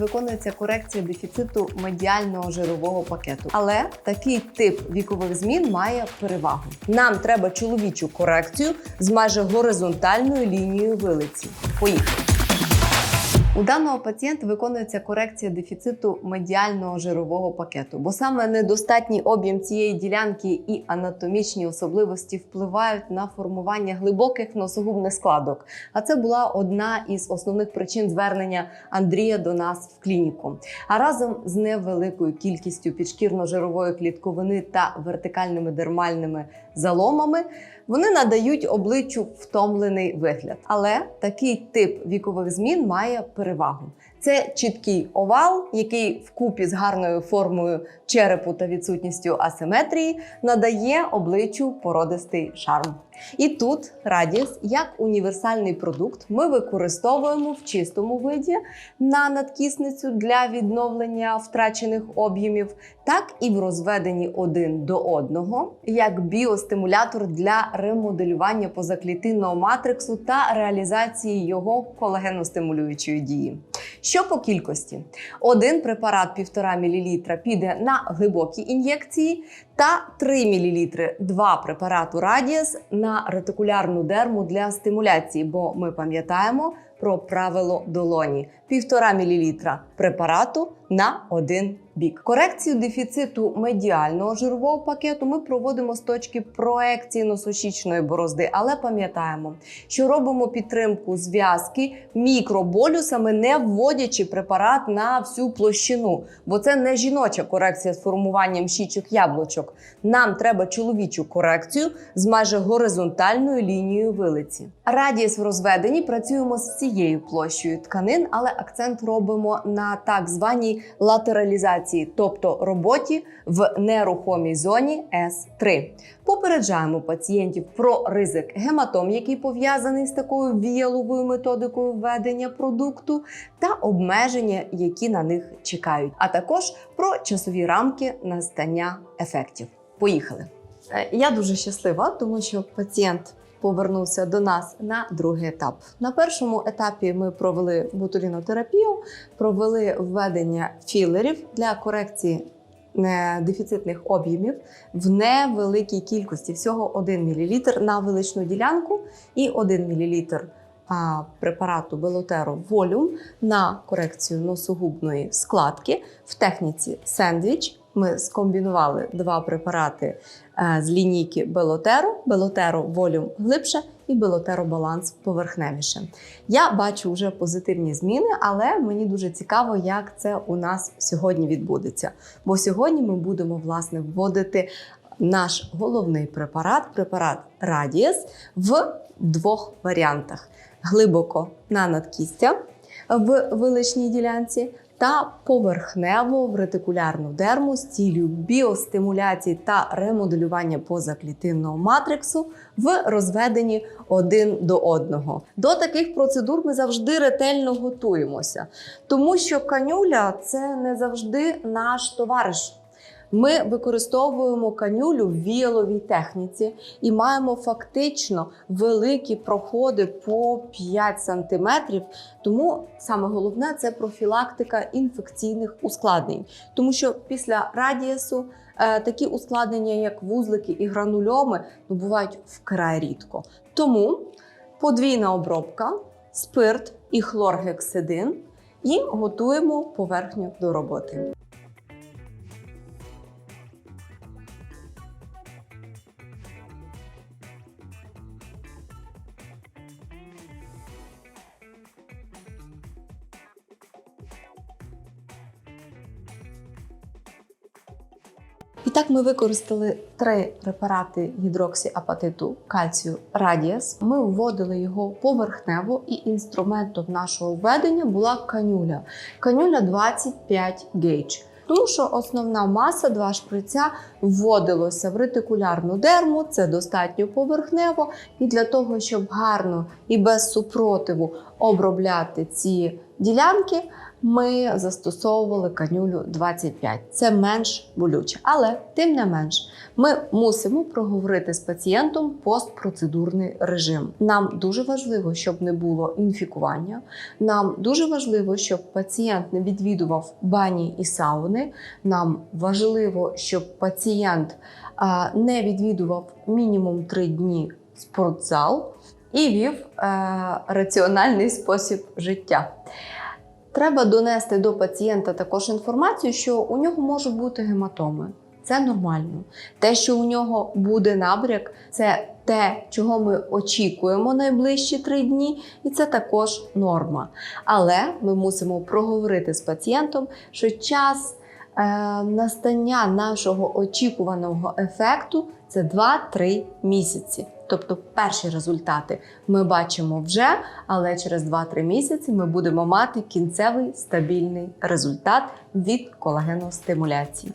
Виконується корекція дефіциту медіального жирового пакету. Але такий тип вікових змін має перевагу. Нам треба чоловічу корекцію з майже горизонтальною лінією вилиці. Поїхали. У даного пацієнта виконується корекція дефіциту медіального жирового пакету, бо саме недостатній об'єм цієї ділянки і анатомічні особливості впливають на формування глибоких носогубних складок. А це була одна із основних причин звернення Андрія до нас в клініку. А разом з невеликою кількістю підшкірно-жирової клітковини та вертикальними дермальними заломами вони надають обличчю втомлений вигляд. Але такий тип вікових змін має перевагу. Це чіткий овал, який вкупі з гарною формою черепу та відсутністю асиметрії надає обличчю породистий шарм. І тут Радіс, як універсальний продукт, ми використовуємо в чистому виді на надкісницю для відновлення втрачених об'ємів, так і в розведенні один до одного, як біостимулятор для ремоделювання позаклітинного матриксу та реалізації його колагеностимулюючої дії. Що по кількості? Один препарат 1,5 мл піде на глибокі ін'єкції та 3 мл два препарату Радіас на ретикулярну дерму для стимуляції, бо ми пам'ятаємо про правило долоні: 1,5 мл препарату на один бік. Корекцію дефіциту медіального жирового пакету ми проводимо з точки проекції носочічної борозди, але пам'ятаємо, що робимо підтримку зв'язки мікроболюсами, не вводячи препарат на всю площину, бо це не жіноча корекція з формуванням щічок яблучок. Нам треба чоловічу корекцію з майже горизонтальною лінією вилиці. Радіс в розведенні працюємо з цією площею тканин, але акцент робимо на так званій латералізації, тобто роботі в нерухомій зоні С3. Попереджаємо пацієнтів про ризик гематом, який пов'язаний з такою віяловою методикою введення продукту, та обмеження, які на них чекають, а також про часові рамки настання ефектів. Поїхали! Е, Я дуже щаслива, тому що пацієнт повернувся до нас на другий етап. На першому етапі ми провели ботулінотерапію, провели введення філерів для корекції дефіцитних об'ємів в невеликій кількості, всього 1 мл на величну ділянку і 1 мл препарату Белотеро Волюм на корекцію носогубної складки в техніці сендвіч. Ми скомбінували два препарати е, з лінійки Белотеро, Белотеро Волюм глибше і Белотеро Баланс поверхневіше. Я бачу вже позитивні зміни, але мені дуже цікаво, як це у нас сьогодні відбудеться. Бо сьогодні ми будемо власне вводити наш головний препарат, препарат Радіес, в двох варіантах: глибоко на надкістя в виличній ділянці. Та поверхневу в ретикулярну дерму з цілею біостимуляції та ремоделювання позаклітинного матриксу в розведенні один до одного. До таких процедур ми завжди ретельно готуємося, тому що канюля це не завжди наш товариш. Ми використовуємо канюлю в віяловій техніці і маємо фактично великі проходи по 5 см. Тому саме головне це профілактика інфекційних ускладнень, тому що після радієсу е, такі ускладнення, як вузлики і гранульоми, ну бувають вкрай рідко. Тому подвійна обробка, спирт і хлоргексидин, і готуємо поверхню до роботи. Так ми використали три препарати гідроксіапатиту кальцію Радіас. Ми вводили його поверхнево, і інструментом нашого введення була канюля. Канюля 25 гейдж. Тому що основна маса два шприця вводилося в ретикулярну дерму, це достатньо поверхнево. І для того, щоб гарно і без супротиву обробляти ці ділянки, ми застосовували канюлю 25. Це менш болюче, але тим не менш, ми мусимо проговорити з пацієнтом постпроцедурний режим. Нам дуже важливо, щоб не було інфікування. Нам дуже важливо, щоб пацієнт не відвідував бані і сауни. Нам важливо, щоб пацієнт не відвідував мінімум 3 дні спортзал і вів е, раціональний спосіб життя. Треба донести до пацієнта також інформацію, що у нього можуть бути гематоми. Це нормально. Те, що у нього буде набряк, це те, чого ми очікуємо найближчі три дні, і це також норма. Але ми мусимо проговорити з пацієнтом, що час е, настання нашого очікуваного ефекту це 2-3 місяці. Тобто перші результати ми бачимо вже, але через 2-3 місяці ми будемо мати кінцевий стабільний результат від колагеностимуляції.